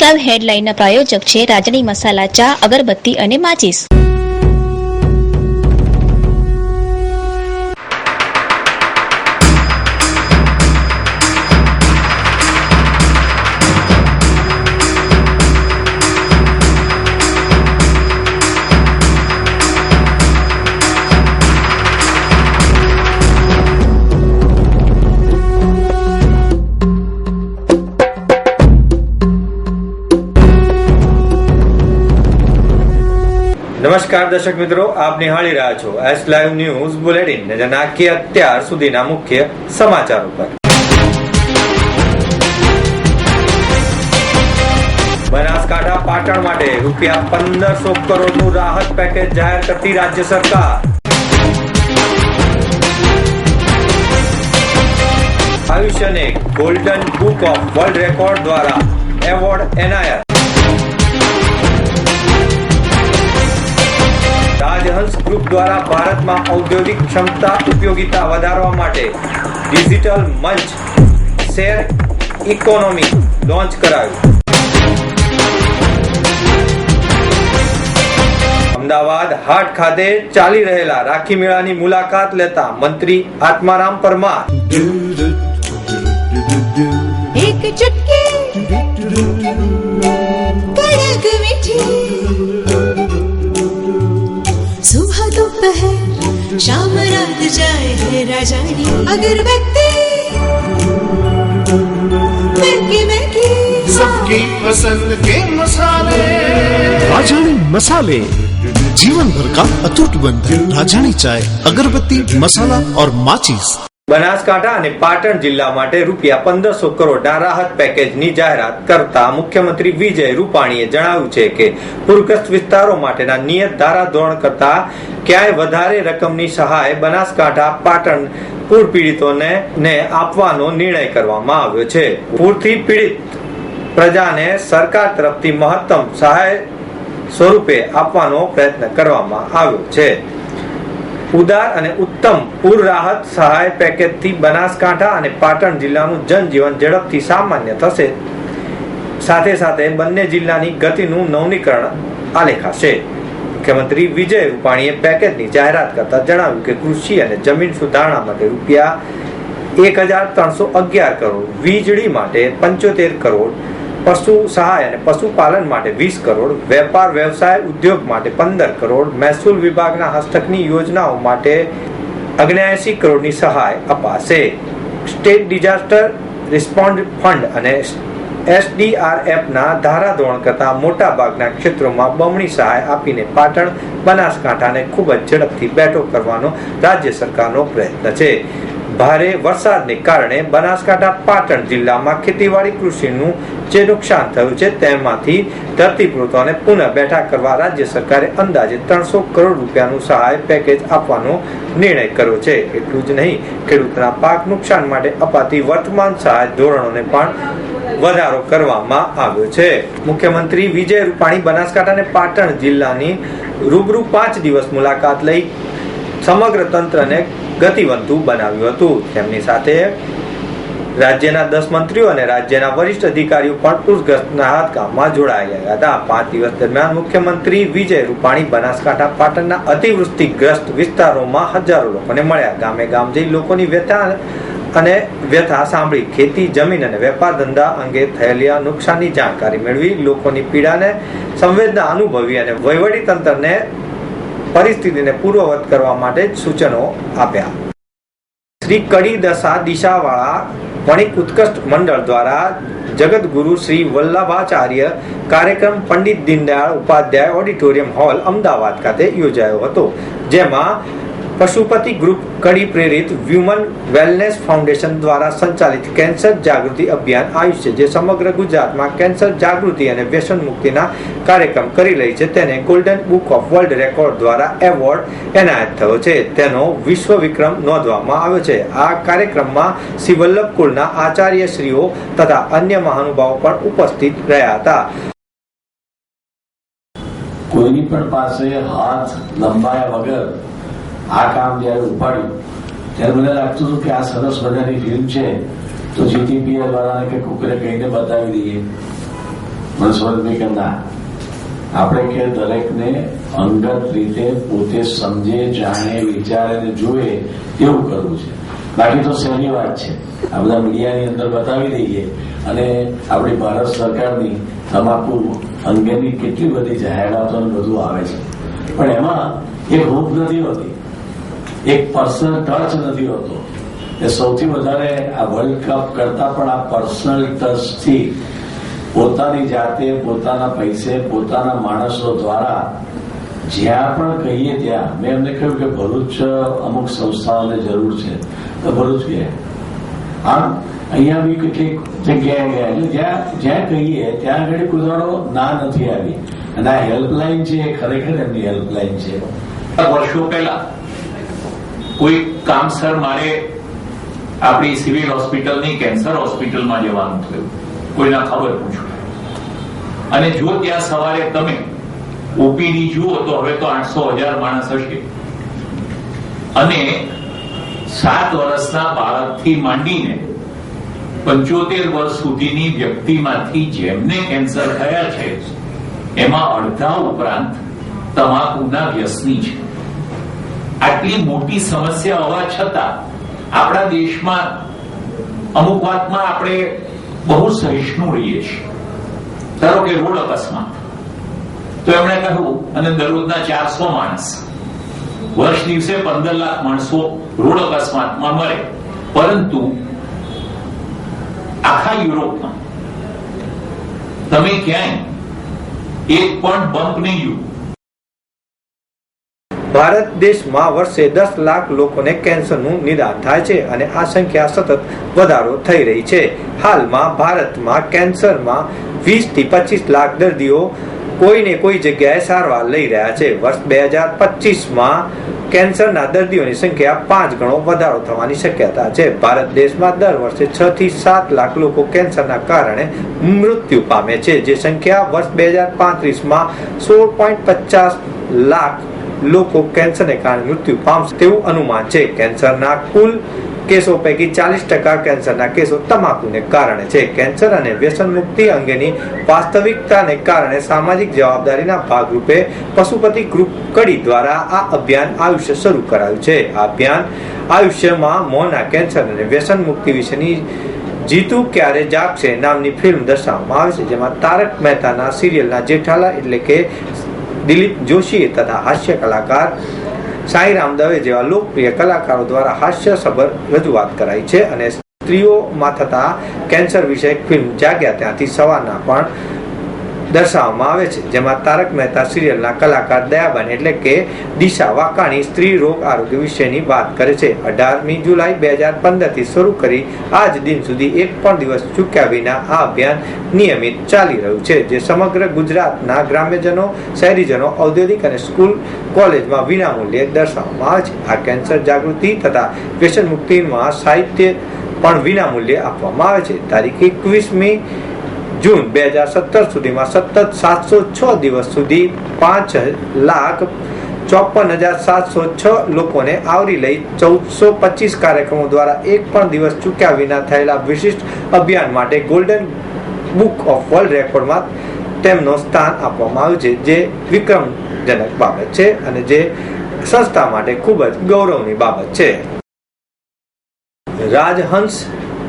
Live હેડલાઇનના પ્રાયોજક છે રાજની મસાલા ચા અગરબત્તી અને માચીસ. નમસ્કાર દર્શક મિત્રો, આપ નિહાળી રહ્યા છો એસ લાઈવ ન્યૂઝ બુલેટિન નજર અત્યાર સુધીના મુખ્ય સમાચારો પર. બનાસકાંઠા પાટણ માટે રૂપિયા પંદરસો કરોડનું રાહત પેકેજ જાહેર કરતી રાજ્ય સરકાર. આયુષ્યને golden book of world record દ્વારા એવોર્ડ એનાયત. રાજહંસ ગ્રુપ દ્વારા ભારતમાં ઔદ્યોગિક ક્ષમતા ઉપયોગિતા વધારવા માટે ડિજિટલ મંચ શેર ઇકોનોમી લોન્ચ કરાયું. અમદાવાદ હાટ ખાતે ચાલી રહેલા રાખી મેળાની મુલાકાત લેતા મંત્રી આત્મારામ પરમાર. એક ચટકી. शाम रात जाए है राजानी। अगरबत्ती महकी महकी। सबकी पसंद के मसाले। राजानी मसाले जीवन भर का अतुट बंधन। राजानी चाय अगरबत्ती मसाला और माचिस। બનાસકાંઠા અને પાટણ જિલ્લા માટે રૂપિયા પંદરસો કરોડના રાહત પેકેજની જાહેરાત કરતા મુખ્યમંત્રી વિજય રૂપાણીએ જણાવ્યું છે કે પૂરગ્રસ્ત વિસ્તારો માટેના નિયત ધારાધોરણ કરતા ક્યાંય વધારે રકમની સહાય બનાસકાંઠા, પાટણ પૂર પીડિતોને ને આપવાનો નિર્ણય કરવામાં આવ્યો છે. પૂરથી પીડિત પ્રજાને સરકાર તરફથી મહત્તમ સહાય સ્વરૂપે આપવાનો પ્રયત્ન કરવામાં આવ્યો છે. ઉદાર અને ઉત્તમ પૂર રાહત સહાય પેકેજથી બનાસકાંઠા અને પાટણ જિલ્લાનું જનજીવન ઝડપથી સામાન્ય થશે. સાથે સાથે બંને જિલ્લાની ગતિનું નવનીકરણ આલેખાશે. મુખ્યમંત્રી વિજય રૂપાણીએ પેકેજની જાહેરાત કરતા જણાવ્યું કે કૃષિ અને જમીન સુધારણા માટે રૂપિયા એક હજાર ત્રણસો અગિયાર કરોડ, વીજળી માટે પંચોતેર કરોડ પશુ સહાય અને પશુપાલન માટે વીસ કરોડ, વેપાર, વ્યવસાય, ઉદ્યોગ માટે પંદર કરોડ, મહેસૂલ વિભાગના હસ્તકની યોજનાઓ માટે અગ્નેયાસી કરોડની સહાય અપાશે. સ્ટેટ ડિઝાસ્ટર રિસ્પોન્ડ ફંડ અને એસડીઆરએફના ધારાધોરણ કરતા મોટા ભાગના ક્ષેત્રોમાં બમણી સહાય આપીને પાટણ, બનાસકાંઠાને ખૂબ જ ઝડપથી બેઠો કરવાનો રાજ્ય સરકારનો પ્રયત્ન છે. ભારે વરસાદને કારણે બનાસકાંઠા પાટણ જિલ્લામાં ખેતીવાડી કૃષિનું જે નુકસાન થયું છે, તેમાંથી ધરતીપુત્રોને પુનઃ બેઠા કરવા રાજ્ય સરકારે અંદાજે ત્રણસો કરોડ રૂપિયાનું સહાય પેકેજ આપવાનો નિર્ણય કર્યો છે. એટલું જ નહીં, ખેડૂતના પાક નુકસાન માટે અપાતી વર્તમાન સહાય ધોરણોને પણ વધારો કરવામાં આવ્યો છે. મુખ્યમંત્રી વિજય રૂપાણી બનાસકાંઠા અને પાટણ જિલ્લાની રૂબરૂ પાંચ દિવસ મુલાકાત લઈ સમગ્ર તંત્રને ગતિવંતુ બનાવ્યું હતું. તેમની સાથે રાજ્યના દસ મંત્રીઓ અને રાજ્યના વરિષ્ઠ અધિકારીઓ પણ પૂરગ્રસ્તના હાથકામમાં જોડાયા હતા. પાંચ દિવસ દરમિયાન મુખ્યમંત્રી વિજય રૂપાણી બનાસકાંઠા, પાટણના અતિવૃષ્ટિગ્રસ્ત વિસ્તારોમાં હજારો લોકોને મળ્યા. ગામે ગામ જઈ લોકોની વ્યથા અને વ્યથા સાંભળી ખેતી, જમીન અને વેપાર ધંધા અંગે થયેલી નુકસાનની જાણકારી મેળવી લોકોની પીડાને સંવેદના અનુભવી અને વહીવટી તંત્રને પરિસ્થિતિને પૂર્વવત કરવા માટે સૂચનો આપ્યા. શ્રી કડી દશા દિશાવાળા વણિક ઉત્કૃષ્ટ મંડળ દ્વારા જગતગુરુ શ્રી વલ્લભાચાર્ય કાર્યક્રમ પંડિત દીનદયાળ ઉપાધ્યાય ઓડિટોરિયમ હોલ અમદાવાદ ખાતે યોજાયો હતો, જેમાં પશુપતિ ગ્રુપ કડી પ્રેરિત વ્યુમન વેલનેસ ફાઉન્ડેશન દ્વારા સંચાલિત કેન્સર જાગૃતિ અભિયાન આવ્યું છે જે સમગ્ર ગુજરાતમાં કેન્સર જાગૃતિ અને વ્યસન મુક્તિના કાર્યક્રમ કરી રહી છે. તેને golden book of world record દ્વારા એવોર્ડ એનાયત થયો છે. તેનો વિશ્વ વિક્રમ નોંધવામાં આવ્યો છે. આ કાર્યક્રમમાં શ્રીવલ્લભ કુળના આચાર્યશ્રીઓ તથા અન્ય મહાનુભાવો પણ ઉપસ્થિત રહ્યા હતા. કોઈની પણ પાસે હાથ લંબાયા વગર આ કામ જયારે ઉપાડ્યું, ત્યારે મને લાગતું હતું કે આ સરસ મજાની ફિલ્મ છે, તો જીટીપીએલ વાળાને કે કુકરે કહીને બતાવી દઈએ. મનસુરભાઈ કે ના. આપણે કે દરેકને અંગત રીતે પોતે સમજે, જાણે, વિચારે અને જુએ એવું કરવું છે. બાકી તો સહેલી વાત છે? આ બધા મીડિયાની અંદર બતાવી દઈએ. અને આપણી ભારત સરકારની તમાકુ અંગેની કેટલી બધી જાહેરાતો બધું આવે છે. પણ એમાં એક હૂંફ નથી હોતી. એક પર્સનલ ટચ નથી હોતો. એ સૌથી વધારે આ વર્લ્ડ કપ કરતા પણ આ પર્સનલ ટચથી પોતાની જાતે, પોતાના પૈસે, પોતાના માણસો દ્વારા જ્યાં પણ કહીએ ત્યાં, મેં એમને કહ્યું કે ભરૂચ અમુક સંસ્થાઓને જરૂર છે. તો ભરૂચ ગયા. આમ અહીંયા બી કેટલીક જગ્યાએ ગયા. એટલે જ્યાં જ્યાં કહીએ, ત્યાં આગળ કુદાડો ના નથી આવી. અને આ હેલ્પલાઇન છે એ ખરેખર એમની હેલ્પલાઇન છે. વર્ષો પહેલા કોઈ કામસર મારે આપણી સિવિલ હોસ્પિટલની કેન્સર હોસ્પિટલમાં જવાનું થયું. કોઈના ખબર પૂછું. અને જો ત્યાં સવારે તમે ઓપીડી જુઓ તો હવે તો આઠસો હજાર માણસ હશે. અને સાત વર્ષના બાળકથી માંડીને પંચોતેર વર્ષ સુધીની વ્યક્તિમાંથી જેમને કેન્સર થયા છે, એમાં અડધા ઉપરાંત તમાકુના વ્યસની છે. આટલી મોટી સમસ્યા હોવા છતાં આપણા દેશમાં અમુક વાતમાં આપણે બહુ સહિષ્ણુ રહીએ છીએ. ધારો કે રોડ અકસ્માત. તો એમણે કહ્યું, અને દરરોજના ચારસો માણસ. વર્ષ દિવસે પંદર લાખ માણસો રોડ અકસ્માતમાં મરે. પરંતુ આખા યુરોપમાં તમે ક્યાંય એક પણ બમ્પ નહીં જુઓ ભારત દેશમાં વર્ષે દસ લાખ લોકોને કેન્સરનું નિદાન થાય છે અને આ સંખ્યા સતત વધારો થઈ રહી છે. હાલમાં ભારતમાં કેન્સરમાં વીસથી પચીસ લાખ દર્દીઓ કોઈને કોઈ જગ્યાએ સારવાર લઈ રહ્યા છે. વર્ષ બે હજાર પચીસમાં કેન્સરના દર્દીઓની સંખ્યા પાંચ ગણો વધારો થવાની શક્યતા છે. ભારત દેશમાં દર વર્ષે છ થી સાત લાખ લોકો કેન્સરના કારણે મૃત્યુ પામે છે, જે સંખ્યા વર્ષ બે હજાર પાંત્રીસમાં સોળ પોઈન્ટ પચાસ લાખ લોકો કેન્સરને કારણે મૃત્યુ પામશે તેવું અનુમાન છે. કેન્સરના કુલ કેસો પૈકી ચાલીસ ટકા કેન્સરના કેસો તમાકુને કારણે છે. કેન્સર અને વ્યસન મુક્તિ અંગેની વાસ્તવિકતાને કારણે સામાજિક જવાબદારીના ભાગરૂપે પશુપતિ ગ્રુપ કડી દ્વારા આ અભિયાન આયુષ્ય શરૂ કરાયું છે. આ અભિયાન આયુષ્યમાં મોના, કેન્સર અને વ્યસન મુક્તિ વિશેની જીતુ ક્યારે જાગશે નામની ફિલ્મ દર્શાવવામાં આવે છે. જેમાં તારક મહેતાના સિરિયલના જેઠાલા એટલે કે દિલીપ જોશી તથા હાસ્ય કલાકાર સાંઈરામ દવે જેવા લોકપ્રિય કલાકારો દ્વારા હાસ્યસભર રજૂઆત કરાઈ છે અને સ્ત્રીઓમાં થતા કેન્સર વિષયક ફિલ્મ જાગ્યા ત્યાંથી સવારના પણ દર્શાવવામાં આવે છે, જેમાં તારક મહેતા સિરિયલના કલાકાર દયાબેન એટલે કે દિશા વાકાણી સ્ત્રી રોગ આરોગ્ય વિશેની વાત કરે છે. અઢારમી જુલાઈ બે હજાર પંદરથી શરૂ કરી આજ દિન સુધી એક પણ દિવસ ચૂક્યા વિના આ અભિયાન નિયમિત ચાલી રહ્યું છે, જે સમગ્ર ગુજરાતના ગ્રામ્યજનો, શહેરીજનો, ઔદ્યોગિક અને સ્કૂલ કોલેજમાં વિનામૂલ્યે દર્શાવવામાં આવે છે. આ કેન્સર જાગૃતિ તથા વ્યસન મુક્તિમાં સાહિત્ય પણ વિનામૂલ્યે આપવામાં આવે છે. તારીખ એકવીસમી જૂન બે હજાર સત્તર સુધીમાં સતત સાતસો છ દિવસ સુધી પાંચ લાખ ચોપન હજાર સાતસો છ લોકોને આવરી લઈ ચૌદસો પચીસ કાર્યક્રમો દ્વારા એક પણ દિવસ ચૂક્યા વિના થયેલા વિશિષ્ટ અભિયાન માટે ગોલ્ડન બુક ઓફ વર્લ્ડ રેકોર્ડમાં તેમનો સ્થાન આપવામાં આવ્યું છે, જે વિક્રમજનક બાબત છે અને જે સંસ્થા માટે ખૂબ જ ગૌરવની બાબત છે. રાજહંસ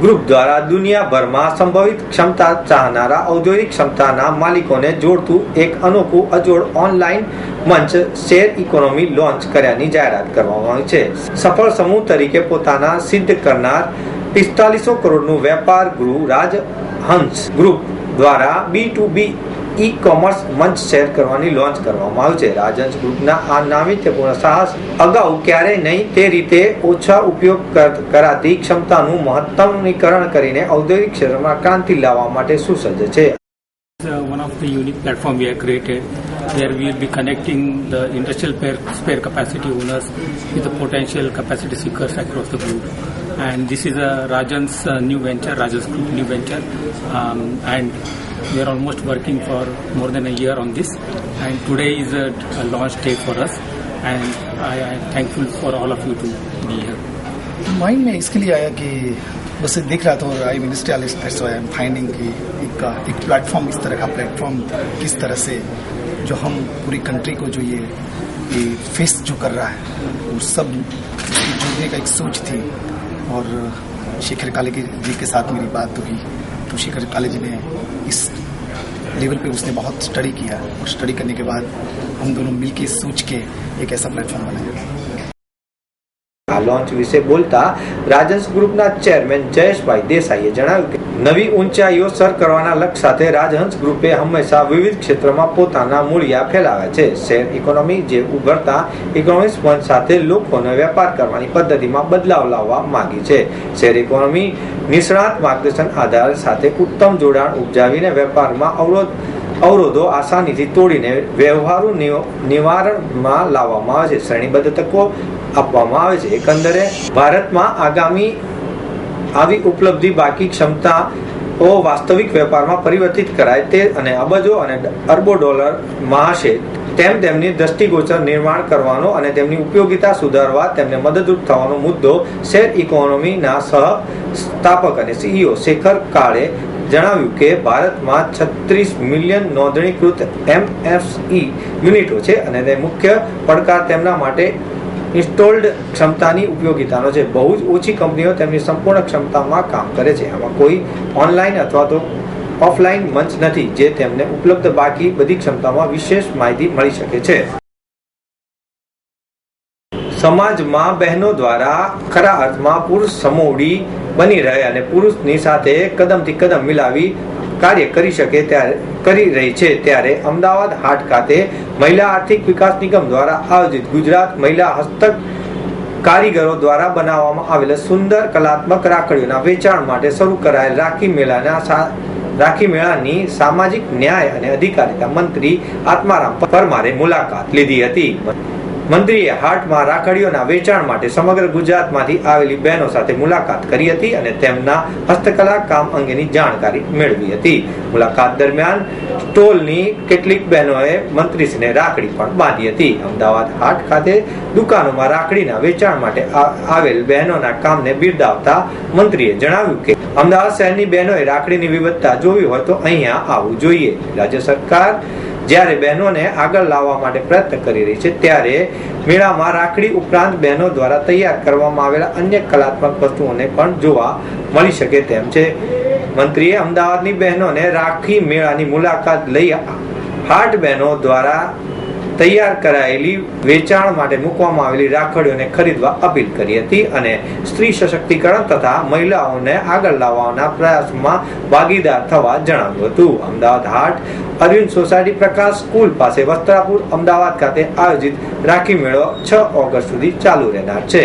ગ્રુપ દ્વારા દુનિયાભરમાં સંભવિત ક્ષમતા ચાહનારા ઔદ્યોગિક ક્ષમતાના માલિકોને જોડતું એક અનોખું અજોડ ઓનલાઈન મંચ શેર ઇકોનોમી લોન્ચ કર્યાની જાહેરાત કરવામાં આવી છે. સફળ સમૂહ તરીકે પોતાના સિદ્ધ કરનાર પિસ્તાલીસો કરોડનું વેપાર ગૃહ રાજહંસ ગ્રુપ દ્વારા B to B E commerce મંચ શેર કરવાની લોન્ચ કરવામાં આવ્યું છે રાજહંસ ગ્રુપના આ નાવિત્યપૂર્ણ સાહસ અગાઉ ક્યારેય નહીં તે રીતે ઓછા ઉપયોગ કરાતી ક્ષમતાનું મહત્તમીકરણ કરીને ઔદ્યોગિક ક્ષેત્રમાં ક્રાંતિ લાવવા માટે સુસજ્જ છે uh, one of the unique platform we have created where we will be connecting the industrial spare capacity owners with the potential capacity seekers across the globe. And this is a Rajan's uh, new venture, Rajan's group new venture. Um, and we are almost working for more than a year on this. And today is a, a launch day for us. And I am thankful for all of you to be here. Mind में इसके लिए आया कि बस देख रहा था I ministerial that's why I am finding कि एक एक प्लेटफॉर्म इस तरह का प्लेटफॉर्म किस तरह से जो हम पूरी कंट्री को जो ये ये फेस जो कर रहा है वो सब जोड़ने का एक सोच थी और शेखर काले जी के साथ मेरी बात हुई। तो शेखर काले जी ने इस लेवल पे उसने बहुत स्टडी किया। और स्टडी करने के बाद हम दोनों मिलकर सोच के एक ऐसा प्लेटफॉर्म बनाया। લોન્ચ વિશે બોલતા રાજન્સ ગ્રુપના ચેરમેન જયેશભાઈ દેસાઈએ જણાવ્યું કે નવી ઊંચાઈઓ સર કરવાના લક્ષ્ય સાથે રાજહંસ ગ્રુપે હંમેશા વિવિધ ક્ષેત્રમાં પોતાના મૂળિયા ફેલાવ્યા છે. શેર ઇકોનોમી જે ઉભરતા ઇકોનોમિક્સ મંચ સાથે લોકોને વેપાર કરવાની પદ્ધતિમાં બદલાવ લાવવા માંગી છે. શેર ઇકોનોમી નિષ્ણાત માર્ગદર્શન આધાર સાથે ઉત્તમ જોડાણ ઉપજાવીને વેપારમાં અવરોધ, અવરોધો આસાનીથી તોડીને વ્યવહારુ નિવ- નિવારણમાં લાવવામાં આવે છે. શ્રેણીબદ્ધ તકો આપવામાં આવે છે. એકંદરે ભારતમાં આગામી આવી ઉપલબ્ધિ બાકી ક્ષમતાઓ વાસ્તવિક વેપારમાં પરિવર્તિત કરાય તે અને અબજો અને અરબો ડોલરમાં હશે તેમ તેમની દ્રષ્ટિગોચર નિર્માણ કરવાનો અને તેમની ઉપયોગિતા સુધારવા તેમને મદદરૂપ થવાનો મુદ્દો શેર ઇકોનોમીના સહ સ્થાપક અને સીઈઓ શેખર કાળે જણાવ્યું કે ભારતમાં છત્રીસ મિલિયન નોંધણીકૃત એમએફઈ યુનિટો છે અને તે મુખ્ય પડકાર તેમના માટે ઇન્સ્ટોલ્ડ ક્ષમતાની ઉપયોગિતાનો છે. બહુ જ ઓછી કંપનીઓ તેમની સંપૂર્ણ ક્ષમતામાં કામ કરે છે. આમાં કોઈ ઓનલાઈન અથવા તો ઓફલાઈન મંચ નથી જે તેમને ઉપલબ્ધ બાકી બધી ક્ષમતામાં વિશેષ માહિતી મળી શકે છે. સમાજમાં બહેનો દ્વારા ખરા અર્થમાં પુરુષ સમોડી બની રહે અને પુરુષની સાથે કદમથી કદમ મિલાવી કાર્ય કરી શકે ત્યારે, કરી રહી છે ત્યારે અમદાવાદ હાટ ખાતે મહિલા આર્થિક વિકાસ નિગમ દ્વારા આયોજિત ગુજરાત મહિલા હસ્તક કારીગરો દ્વારા બનાવવામાં આવેલા સુંદર કલાત્મક રાખડીઓના વેચાણ માટે શરૂ કરાયેલ રાખી મેળાના રાખી મેળાની સામાજિક ન્યાય અને અધિકારિતા મંત્રી આત્મારામ પરમારે મુલાકાત લીધી હતી. મંત્રીએ હાટમાં રાખડીઓના વેચાણ માટે સમગ્ર ગુજરાતમાંથી આવેલી બહેનો સાથે મુલાકાત કરી હતી અને તેમના હસ્તકલા કામ અંગેની જાણકારી મેળવી હતી. મુલાકાત દરમિયાન સ્ટોલની કેટલીક બહેનોએ મંત્રીશ્રીને રાખડી પણ બાંધી હતી. અમદાવાદ હાટ ખાતે દુકાનોમાં રાખડીના વેચાણ માટે આવેલ બહેનોના કામને બિરદાવતા મંત્રીએ જણાવ્યું કે, અમદાવાદ શહેરની બહેનોએ રાખડીની વિવિધતા જોવી હોય તો અહીંયા આવવું જોઈએ. રાજ્ય સરકાર જ્યારે બહેનોને આગળ લાવવા માટે પ્રયત્ન કરી રહી છે, ત્યારે મેળામાં રાખડી ઉપરાંત બહેનો દ્વારા તૈયાર કરવામાં આવેલા અન્ય કલાત્મક વસ્તુઓને પણ જોવા મળી શકે તેમ છે. મંત્રીએ અમદાવાદની બહેનોને રાખી મેળાની મુલાકાત લઈ હાટ બહેનો દ્વારા તૈયાર કરાયેલી, વેચાણ માટે મૂકવામાં આવેલી રાખડીઓને ખરીદવા અપીલ કરી હતી અને સ્ત્રી સશક્તિકરણ તથા મહિલાઓને આગળ લાવવાના પ્રયાસમાં ભાગીદાર થવા જણાવ્યું હતું. અમદાવાદ હાટ, અરવિંદ સોસાયટી પ્રકાશ સ્કૂલ પાસે વસ્ત્રાપુર, અમદાવાદ ખાતે આયોજિત રાખી મેળો છ ઓગસ્ટ સુધી ચાલુ રહેનાર છે.